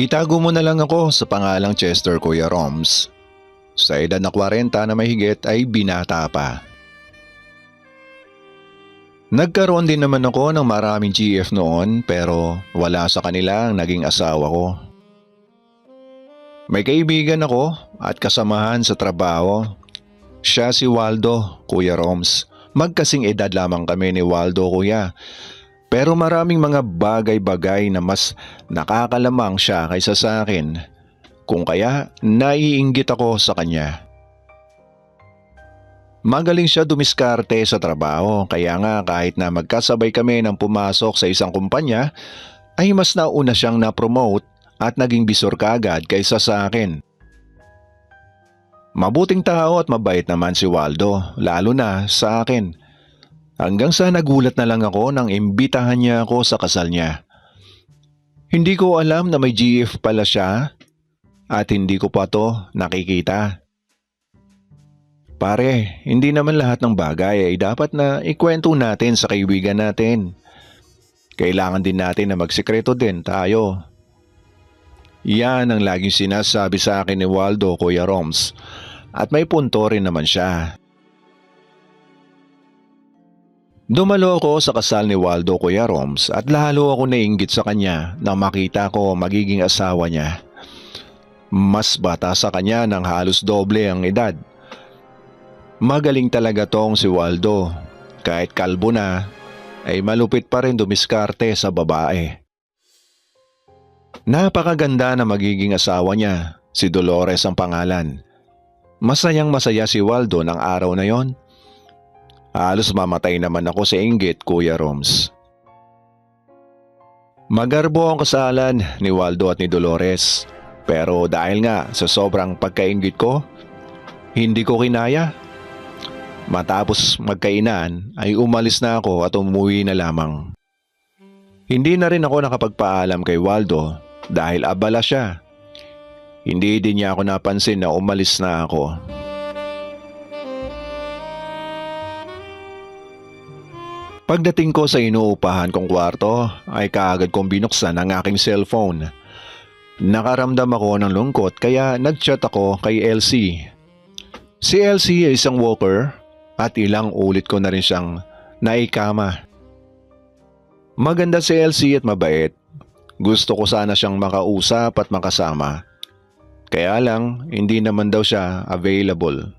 Itago mo na lang ako sa pangalang Chester Kuya Roms. Sa edad na 40 na mahigit ay binata pa. Nagkaroon din naman ako ng maraming GF noon pero wala sa kanila ang naging asawa ko. May kaibigan ako at kasamahan sa trabaho. Siya si Waldo, Kuya Roms. Magkasing edad lamang kami ni Waldo, Kuya. Pero maraming mga bagay-bagay na mas nakakalamang siya kaysa sa akin. Kung kaya, naiinggit ako sa kanya. Magaling siya dumiskarte sa trabaho kaya nga kahit na magkasabay kami ng pumasok sa isang kumpanya ay mas nauna siyang na-promote at naging bisor kaagad kaysa sa akin. Mabuting tao at mabait naman si Waldo, lalo na sa akin. Hanggang sa nagulat na lang ako nang imbitahan niya ako sa kasal niya. Hindi ko alam na may GF pala siya at hindi ko pa to nakikita. Pare, hindi naman lahat ng bagay ay dapat na ikwento natin sa kaibigan natin. Kailangan din natin na magsikreto din tayo. Yan ang laging sinasabi sa akin ni Waldo, Kuya Roms. At may punto rin naman siya. Dumalo ako sa kasal ni Waldo Kuya Roms at lalo ako nainggit sa kanya nang makita ko magiging asawa niya. Mas bata sa kanya ng halos doble ang edad. Magaling talaga tong si Waldo. Kahit kalbo na, ay malupit pa rin dumiskarte sa babae. Napakaganda na magiging asawa niya, si Dolores ang pangalan. Masayang masaya si Waldo ng araw na yon. Halos mamatay naman ako sa inggit, Kuya Roms. Magarbo ang kasalan ni Waldo at ni Dolores. Pero dahil nga sa sobrang pagkaingit ko, hindi ko kinaya. Matapos magkainan ay umalis na ako at umuwi na lamang. Hindi na rin ako nakapagpaalam kay Waldo dahil abala siya. Hindi din niya ako napansin na umalis na ako. Pagdating ko sa inuupahan kong kwarto ay kaagad kong binuksan ang aking cellphone. Nakaramdam ako ng lungkot kaya nagchat ako kay Elsie. Si Elsie ay isang walker at ilang ulit ko na rin siyang naikama. Maganda si Elsie at mabait. Gusto ko sana siyang makausap at makasama. Kaya lang, hindi naman daw siya available.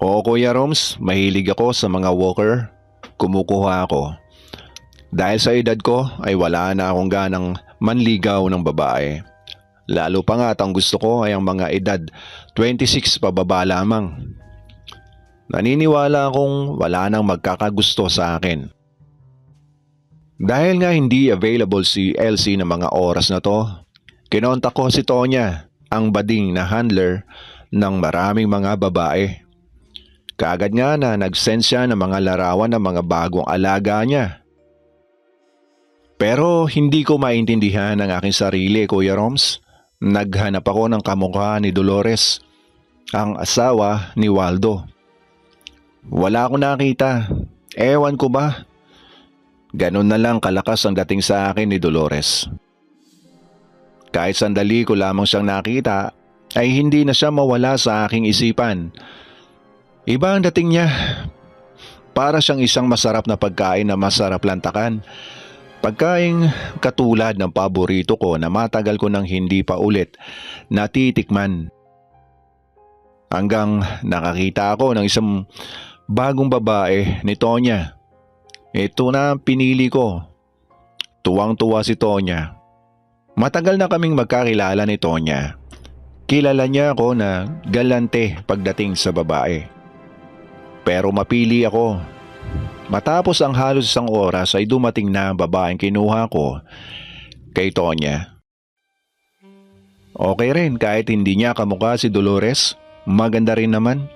Oo Kuya Roms, mahilig ako sa mga walker. Kumukuha ako. Dahil sa edad ko ay wala na akong ganang manligaw ng babae. Lalo pa nga at ang gusto ko ay ang mga edad 26 pababa lamang. Naniniwala akong wala nang magkakagusto sa akin. Dahil nga hindi available si Elsie ng mga oras na to, kinontak ko si Tonya, ang bading na handler ng maraming mga babae. Kaagad nga na nag-send siya ng mga larawan ng mga bagong alaga niya. Pero hindi ko maintindihan ang aking sarili, Kuya Roms. Naghanap ako ng kamukha ni Dolores, ang asawa ni Waldo. Wala akong nakita. Ewan ko ba? Ganon na lang kalakas ang dating sa akin ni Dolores. Kahit sandali ko lamang siyang nakita, ay hindi na siya mawala sa aking isipan. Iba ang dating niya. Para siyang isang masarap na pagkain na masarap lantakan. Pagkain katulad ng paborito ko na matagal ko nang hindi pa ulit natitikman. Hanggang nakakita ako ng isang bagong babae ni Tonya. Ito na ang pinili ko. Tuwang-tuwa si Tonya. Matagal na kaming magkakilala ni Tonya. Kilala niya ako na galante pagdating sa babae. Pero mapili ako. Matapos ang halos isang oras ay dumating na ang babaeng kinuha ko kay Tonya. Okay rin kahit hindi niya kamukha si Dolores, maganda rin naman.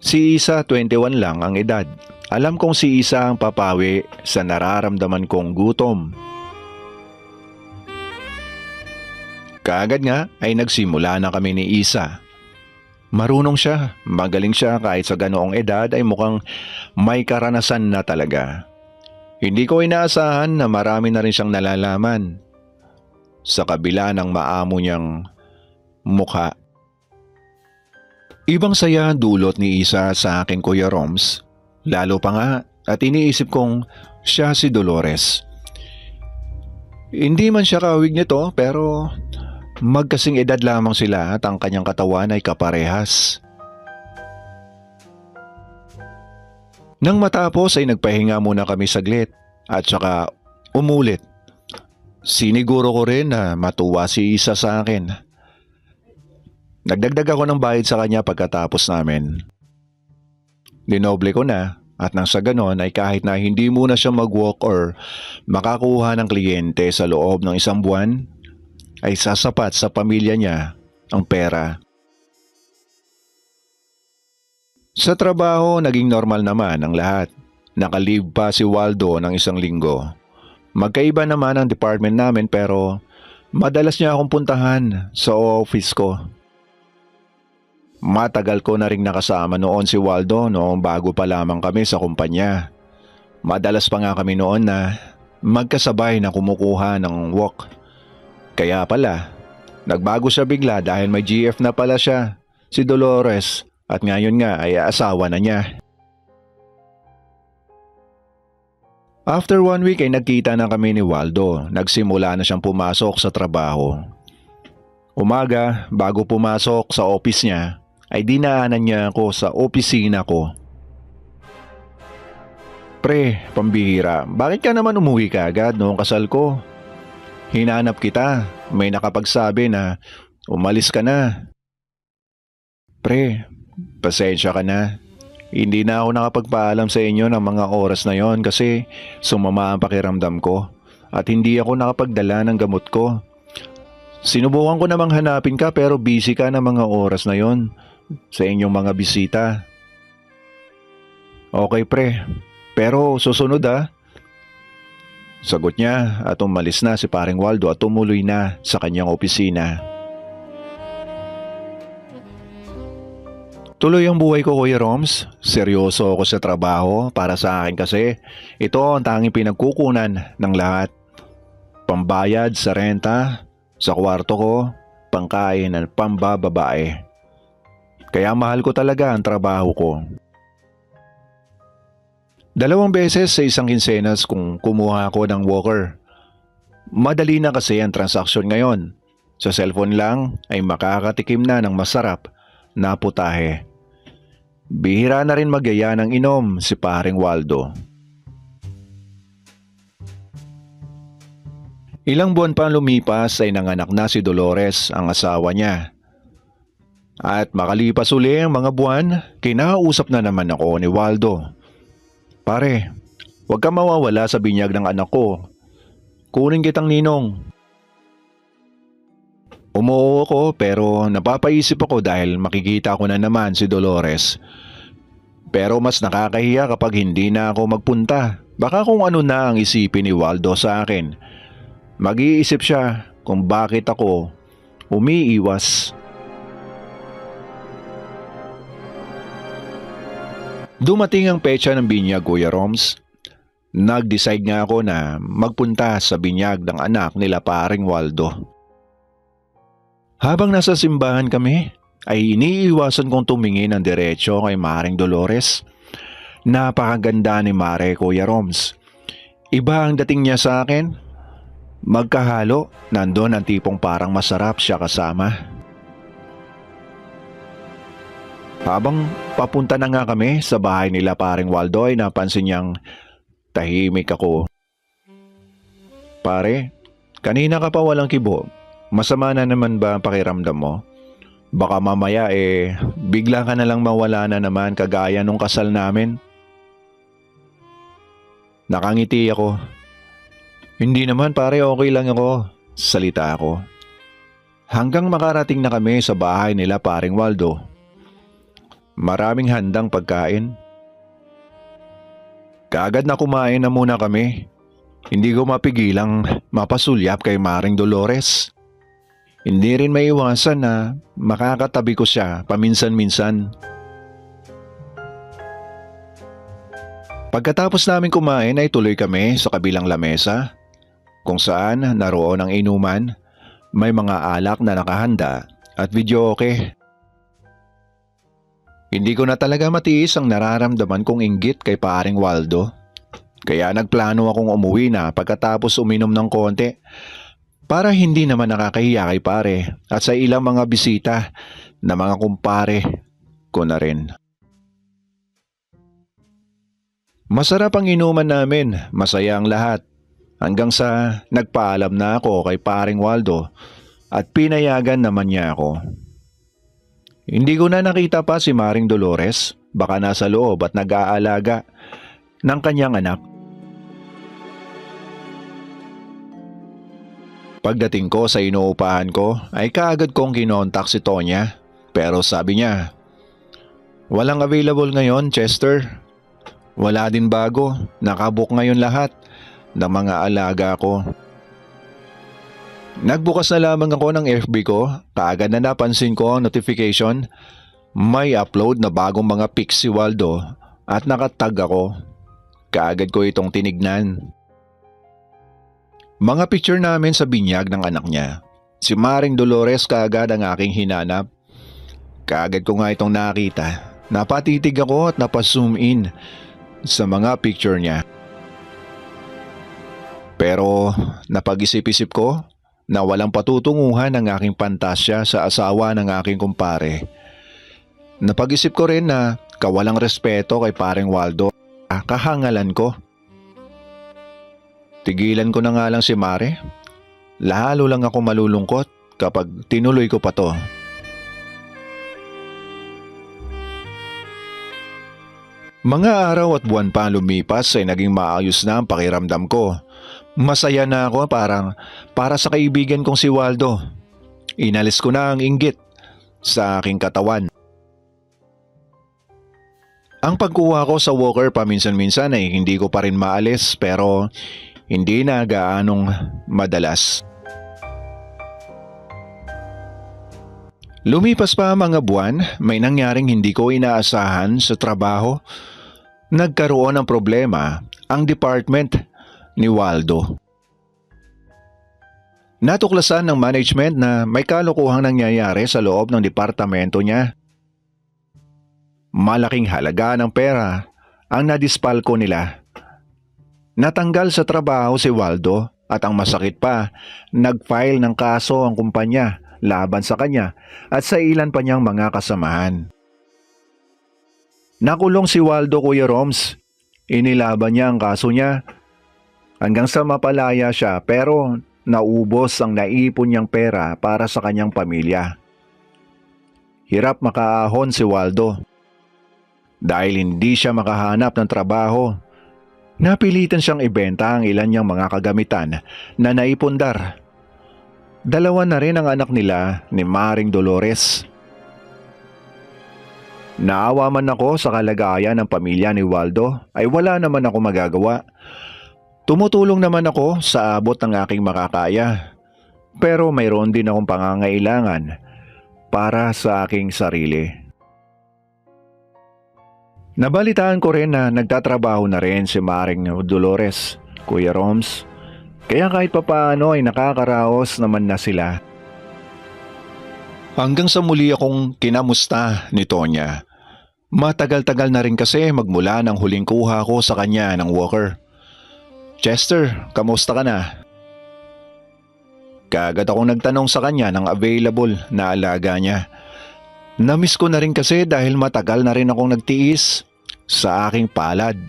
Si Isa 21 lang ang edad. Alam kong si Isa ang papawi sa nararamdaman kong gutom. Kaagad nga ay nagsimula na kami ni Isa. Marunong siya, magaling siya kahit sa ganoong edad ay mukhang may karanasan na talaga. Hindi ko inaasahan na marami na rin siyang nalalaman sa kabila ng maamo niyang mukha. Ibang saya dulot ni Isa sa akin Kuya Roms, lalo pa nga at iniisip kong siya si Dolores. Hindi man siya kawig nito pero magkasing edad lamang sila at ang kanyang katawan ay kaparehas. Nang matapos ay nagpahinga muna kami saglit at saka umulit. Siniguro ko rin na matuwa si Isa sa akin. Nagdagdag ako ng bayad sa kanya pagkatapos namin. Dinoble ko na at nang sa ganon ay kahit na hindi muna siya mag-walk or makakuha ng kliyente sa loob ng isang buwan, ay sasapat sa pamilya niya ang pera. Sa trabaho, naging normal naman ang lahat. Nakalive pa si Waldo ng isang linggo. Magkaiba naman ang department namin pero madalas niya akong puntahan sa office ko. Matagal ko na rin nakasama noon si Waldo noong bago pa lamang kami sa kumpanya. Madalas pa nga kami noon na magkasabay na kumukuha ng walk. Kaya pala, nagbago siya bigla dahil may GF na pala siya, si Dolores, at ngayon nga ay asawa na niya. After one week ay nagkita na kami ni Waldo. Nagsimula na siyang pumasok sa trabaho. Umaga, bago pumasok sa office niya, ay dinaanan niya ako sa opisina ko. Pre, pambihira, bakit ka naman umuwi ka agad noong kasal ko? Hinanap kita, may nakapagsabi na umalis ka na. Pre, pasensya ka na. Hindi na ako nakapagpaalam sa inyo ng mga oras na yon kasi sumama ang pakiramdam ko at hindi ako nakapagdala ng gamot ko. Sinubukan ko namang hanapin ka pero busy ka ng mga oras na yon sa inyong mga bisita. Okay pre, pero susunod ah. Sagot niya at umalis na si paring Waldo at tumuloy na sa kanyang opisina. Tuloy ang buhay ko Kuya Roms. Seryoso ako sa trabaho para sa akin kasi ito ang tanging pinagkukunan ng lahat. Pambayad sa renta, sa kwarto ko, pangkain at pambababae. Kaya mahal ko talaga ang trabaho ko. Dalawang beses sa isang kinsenas kung kumuha ako ng walker. Madali na kasi ang transaksyon ngayon. Sa cellphone lang ay makakatikim na ng masarap na putahe. Bihira na rin magyaya ng inom si paring Waldo. Ilang buwan pa lumipas ay nanganak na si Dolores ang asawa niya. At makalipas uli ang mga buwan, kinausap na naman ako ni Waldo. Pare, huwag ka mawawala sa binyag ng anak ko. Kunin kitang ninong. Umuo ako pero napapaisip ako dahil makikita ko na naman si Dolores. Pero mas nakakahiya kapag hindi na ako magpunta. Baka kung ano na ang isipin ni Waldo sa akin. Mag-iisip siya kung bakit ako umiiwas. Dumating ang petsa ng binyag Kuya Roms. Nag-decide nga ako na magpunta sa binyag ng anak nila paring Waldo. Habang nasa simbahan kami, ay iniiwasan kong tumingin ng diretsyo kay Maring Dolores. Napakaganda ni Mare Kuya Roms. Iba ang dating niya sa akin. Magkahalo, nandun ang tipong parang masarap siya kasama. Habang papunta na nga kami sa bahay nila paring Waldo ay napansin niyang tahimik ako. Pare, kanina ka pa walang kibo. Masama na naman ba ang pakiramdam mo? Baka mamaya eh, bigla ka na lang mawala na naman kagaya nung kasal namin. Nakangiti ako. Hindi naman pare, okay lang ako. Salita ako. Hanggang makarating na kami sa bahay nila paring Waldo. Maraming handang pagkain. Kaagad na kumain na muna kami. Hindi ko mapigilang mapasulyap kay Maring Dolores. Hindi rin maiwasan na makakatabi ko siya paminsan-minsan. Pagkatapos namin kumain ay tuloy kami sa kabilang lamesa kung saan naroon ang inuman, may mga alak na nakahanda at video okay. Hindi ko na talaga matiis ang nararamdaman kong inggit kay paring Waldo. Kaya nagplano akong umuwi na pagkatapos uminom ng konti para hindi naman nakakahiya kay pare at sa ilang mga bisita na mga kumpare ko na rin. Masarap ang inuman namin, masaya ang lahat. Hanggang sa nagpaalam na ako kay paring Waldo at pinayagan naman niya ako. Hindi ko na nakita pa si Maring Dolores, baka nasa loob at nag-aalaga ng kanyang anak. Pagdating ko sa inuupahan ko ay kaagad kong kinontak si Tonya pero sabi niya, Walang available ngayon, Chester. Wala din bago, nakabook ngayon lahat ng mga alaga ko. Nagbukas na lamang ako ng FB ko, kaagad na napansin ko ang notification. May upload na bagong mga pics si Waldo at nakatag ako. Kaagad ko itong tinignan. Mga picture namin sa binyag ng anak niya. Si Maring Dolores kaagad ang aking hinanap. Kaagad ko nga itong nakita. Napatitig ako at napazoom in sa mga picture niya. Pero napag-isip-isip ko na walang patutunguhan ang aking pantasya sa asawa ng aking kumpare. Napag-isip ko rin na kawalang respeto kay paring Waldo. Ah, Kahangalan ko. Tigilan ko na nga lang si Mare. Lalo lang ako malulungkot kapag tinuloy ko pa to. Mga araw at buwan pa lumipas ay naging maayos na ang pakiramdam ko. Masaya na ako parang para sa kaibigan kong si Waldo. Inalis ko na ang inggit sa aking katawan. Ang pagkuha ko sa walker paminsan-minsan ay hindi ko pa rin maalis pero hindi na gaanong madalas. Lumipas pa mga buwan, may nangyaring hindi ko inaasahan sa trabaho. Nagkaroon ng problema ang department ni Waldo. Natuklasan ng management na may kalokohang nangyayari sa loob ng departamento niya. Malaking halaga ng pera ang nadispalko nila. Natanggal sa trabaho si Waldo at ang masakit pa, nag-file ng kaso ang kumpanya laban sa kanya at sa ilan pa niyang mga kasamahan. Nakulong si Waldo Kuya Roms. Inilaban niya ang kaso niya hanggang sa mapalaya siya pero naubos ang naipon niyang pera para sa kanyang pamilya. Hirap makaahon si Waldo dahil hindi siya makahanap ng trabaho. Napilitan siyang ibenta ang ilan niyang mga kagamitan na naipundar. Dalawa na rin ang anak nila ni Maring Dolores. Naawa man ako sa kalagayan ng pamilya ni Waldo ay wala naman ako magagawa. Tumutulong naman ako sa abot ng aking makakaya. Pero mayroon din akong pangangailangan para sa aking sarili. Nabalitaan ko rin na nagtatrabaho na rin si Maring Dolores, Kuya Roms. Kaya kahit papaano ay nakakaraos naman na sila. Hanggang sa muli akong kinamusta ni Tonya. Matagal-tagal na rin kasi magmula ng huling kuha ko sa kanya ng walker. Chester, kamusta ka na? Kagad akong nagtanong sa kanya ng available na alaga niya. Namiss ko na rin kasi dahil matagal na rin akong nagtiis sa aking palad.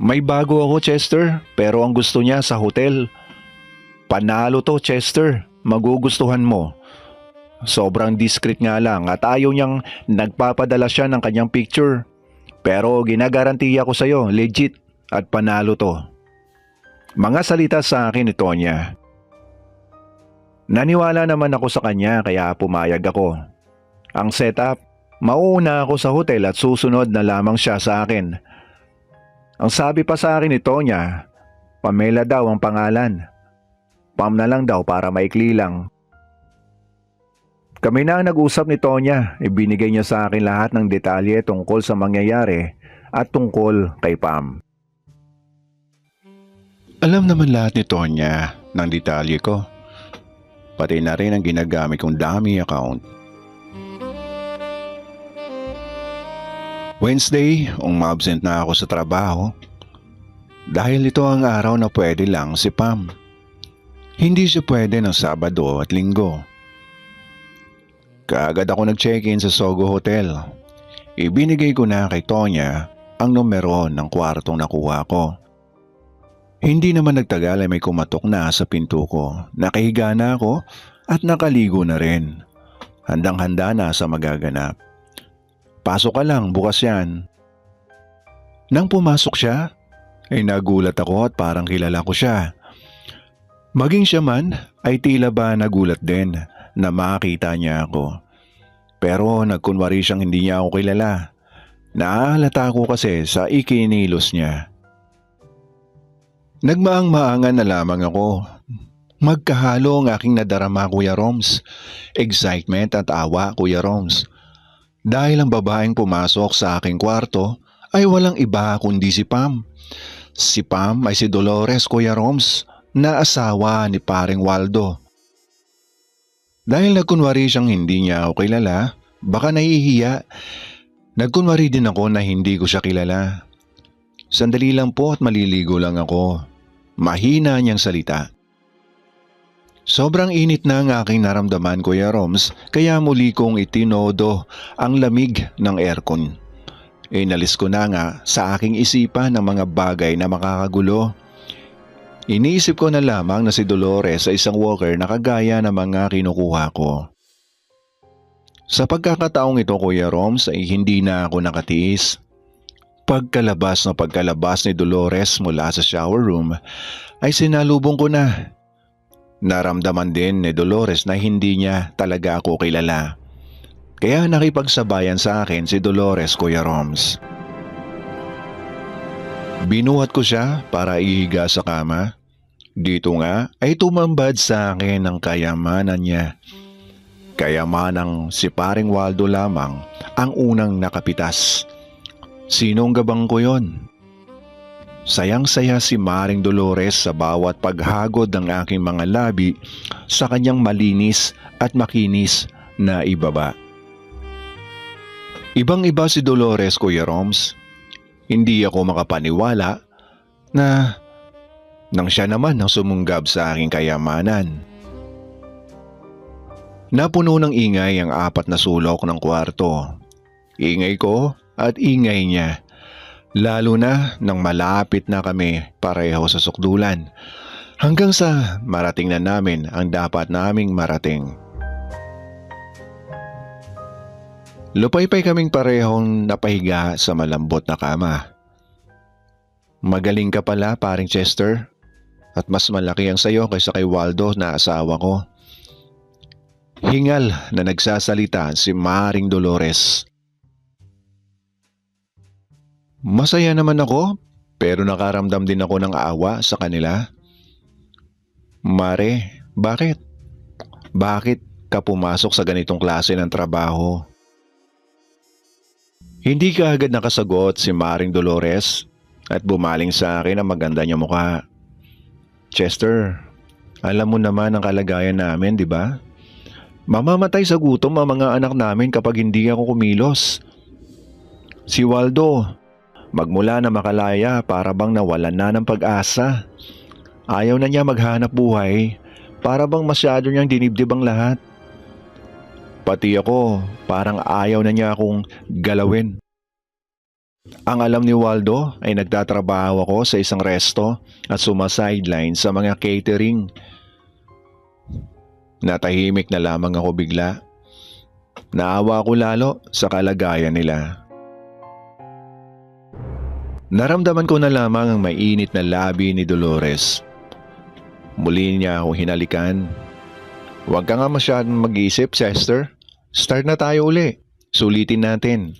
May bago ako Chester pero ang gusto niya sa hotel. Panalo to Chester, magugustuhan mo. Sobrang discreet nga lang at ayaw niyang nagpapadala siya ng kanyang picture. Pero ginagarantiya ko sa'yo, legit at panalo to. Mga salita sa akin ni Tonya. Naniwala naman ako sa kanya kaya pumayag ako. Ang setup, mauuna ako sa hotel at susunod na lamang siya sa akin. Ang sabi pa sa akin ni Tonya, Pamela daw ang pangalan. Pam na lang daw para maikli lang. Kami na ang nag-usap ni Tonya, ibinigay niya sa akin lahat ng detalye tungkol sa mangyayari at tungkol kay Pam. Alam naman lahat ni Tonya ng detalye ko. Pati na rin ang ginagamit kong dummy account. Wednesday, umabsent na ako sa trabaho. Dahil ito ang araw na pwede lang si Pam. Hindi siya pwede ng Sabado at Linggo. Kaagad ako nag-check-in sa Sogo Hotel. Ibinigay ko na kay Tonya ang numero ng kwartong nakuha ko. Hindi naman nagtagal ay may kumatok na sa pinto ko. Nakahiga na ako at nakaligo na rin. Handang-handa na sa magaganap. Pasok ka lang, bukas yan. Nang pumasok siya, ay nagulat ako at parang kilala ko siya. Maging siya man ay tila ba nagulat din na makita niya ako. Pero nagkunwari siyang hindi niya ako kilala. Naahalata ko kasi sa ikinilos niya. Nagmaang-maangan na lamang ako. Magkahalo ang aking nadarama Kuya Roms. Excitement at awa Kuya Roms. Dahil ang babaeng pumasok sa aking kwarto ay walang iba kundi si Pam. Si Pam ay si Dolores Kuya Roms na asawa ni paring Waldo. Dahil nagkunwari siyang hindi niya ako kilala, baka nahihiya. Nagkunwari din ako na hindi ko siya kilala. Sandali lang po at maliligo lang ako. Mahina niyang salita. Sobrang init na ang aking naramdaman Kuya Roms kaya muli kong itinodo ang lamig ng aircon. Inalis ko na nga sa aking isipan ang mga bagay na makakagulo. Iniisip ko na lamang na si Dolores ay isang walker na kagaya ng mga kinukuha ko. Sa pagkakataong ito Kuya Roms ay hindi na ako nakatiis. Pagkalabas na pagkalabas ni Dolores mula sa shower room ay sinalubong ko na. Naramdaman din ni Dolores na hindi niya talaga ako kilala. Kaya nakipagsabayan sa akin si Dolores Kuya Roms. Binuhat ko siya para ihiga sa kama. Dito nga ay tumambad sa akin ang kayamanan niya. Kayamanang si paring Waldo lamang ang unang nakapitas. Sinong gabang ko yon? Sayang-saya si Maring Dolores sa bawat paghagod ng aking mga labi sa kanyang malinis at makinis na ibaba. Ibang-iba si Dolores, Kuya Roms. Hindi ako makapaniwala na nang siya naman ang sumunggab sa aking kayamanan. Napuno ng ingay ang apat na sulok ng kwarto. Ingay ko at ingay niya. Lalo na nang malapit na kami pareho sa sukdulan. Hanggang sa marating na namin ang dapat naming marating. Lupay-pay kaming parehong napahiga sa malambot na kama. Magaling ka pala, paring Chester. At mas malaki ang sayo kaysa kay Waldo na asawa ko. Hingal na nagsasalita si Maring Dolores. Masaya naman ako pero nakaramdam din ako ng awa sa kanila. Mare, bakit? Bakit ka pumasok sa ganitong klase ng trabaho? Hindi ka agad nakasagot si Maring Dolores at bumaling sa akin ang maganda niya mukha. Chester, alam mo naman ang kalagayan namin, di ba? Mamamatay sa gutom ang mga anak namin kapag hindi ako kumilos. Si Waldo, magmula na makalaya para bang nawalan na ng pag-asa. Ayaw na niya maghanap buhay para bang masyado niyang dinibdib ang lahat. Pati ako, parang ayaw na niya akong galawin. Ang alam ni Waldo ay nagtatrabaho ako sa isang resto at sumasideline sa mga catering. Natahimik na lamang ako bigla. Naawa ko lalo sa kalagayan nila. Naramdaman ko na lamang ang mainit na labi ni Dolores. Muli niya ako hinalikan. Huwag ka nga masyadong mag-isip, Chester. Start na tayo uli. Sulitin natin.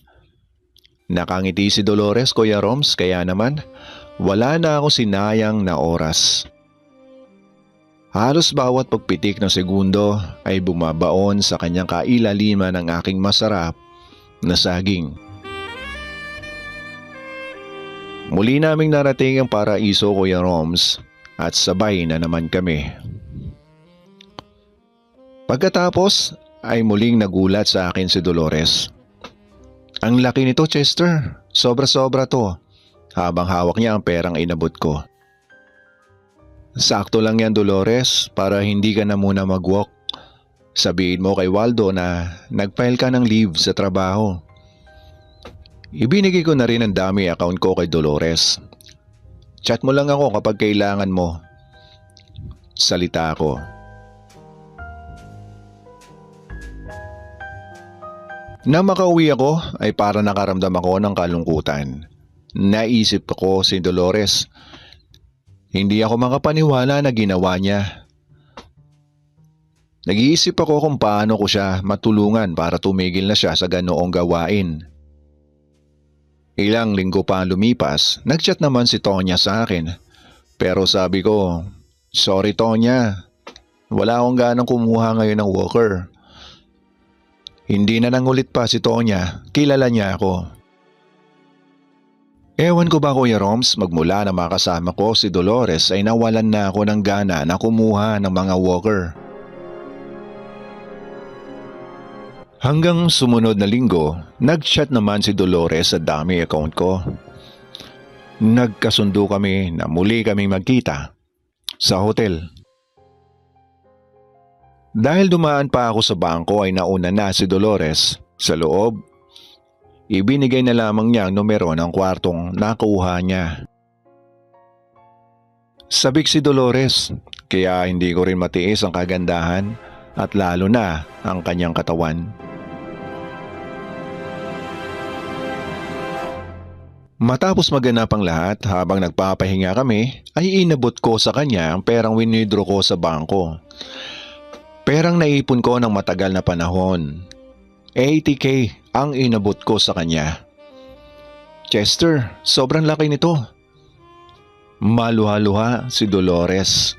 Nakangiti si Dolores, Kuya Roms, kaya naman wala na ako sinayang na oras. Halos bawat pagpitik ng segundo ay bumabaon sa kanyang kailaliman ng aking masarap na saging. Muli naming narating ang paraiso Kuya Roms at sabay na naman kami. Pagkatapos ay muling nagulat sa akin si Dolores. Ang laki nito Chester, sobra-sobra to. Habang hawak niya ang perang inabot ko. Sakto lang yan Dolores para hindi ka na muna mag-walk. Sabihin mo kay Waldo na nag-file ka ng leave sa trabaho. Ibinigay ko na rin ang dami account ko kay Dolores. Chat mo lang ako kapag kailangan mo. Salita ko. Na makauwi ako ay para nakaramdam ako ng kalungkutan. Naisip ko si Dolores. Hindi ako makapaniwala na ginawa niya. Nag-iisip ako kung paano ko siya matulungan para tumigil na siya sa ganoong gawain. Ilang linggo pa lumipas, nagchat naman si Tonya sa akin. Pero sabi ko, sorry Tonya, wala akong ganang kumuha ngayon ng walker. Hindi na nangulit pa si Tonya, kilala niya ako. Ewan ko ba Kuya Roms, magmula na makasama ko si Dolores ay nawalan na ako ng gana na kumuha ng mga walker. Hanggang sumunod na linggo, nag-chat naman si Dolores sa dami account ko. Nagkasundo kami na muli kaming magkita sa hotel. Dahil dumaan pa ako sa bangko ay nauna na si Dolores sa loob. Ibinigay na lamang niya ang numero ng kwartong nakuha niya. Sabik si Dolores, kaya hindi ko rin matiis ang kagandahan at lalo na ang kanyang katawan. Matapos maganap ang lahat habang nagpapahinga kami ay inabot ko sa kanya ang perang winidro ko sa bangko. Perang naipon ko ng matagal na panahon. 80k ang inabot ko sa kanya. Chester, sobrang laki nito. Maluha-luha si Dolores.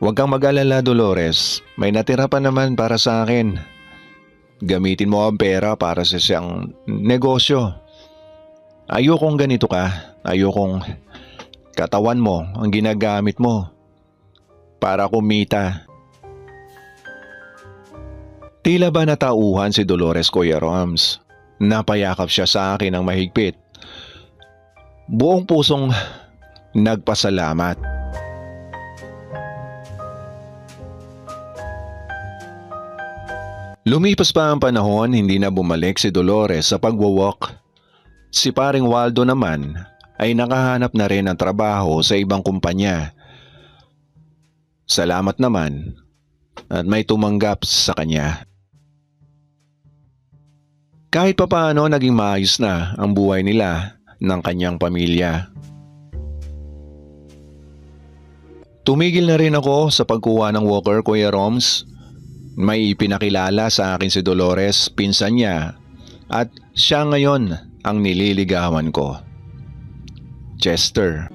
Huwag kang mag-alala Dolores, may natira pa naman para sa akin. Gamitin mo ang pera para sa siyang negosyo. Ayokong ganito ka. Ayokong katawan mo ang ginagamit mo para kumita. Tila ba natauhan si Dolores Kuya Roms? Napayakap siya sa akin ng mahigpit. Buong pusong nagpasalamat. Lumipas pa ang panahon, hindi na bumalik si Dolores sa pagwawalk. Si paring Waldo naman ay nakahanap na rin ng trabaho sa ibang kumpanya. Salamat naman at may tumanggap sa kanya. Kahit papaano naging maayos na ang buhay nila ng kanyang pamilya. Tumigil na rin ako sa pagkuha ng walker Kuya Roms. May ipinakilala sa akin si Dolores, pinsan niya, at siya ngayon ang nililigawan ko. Chester.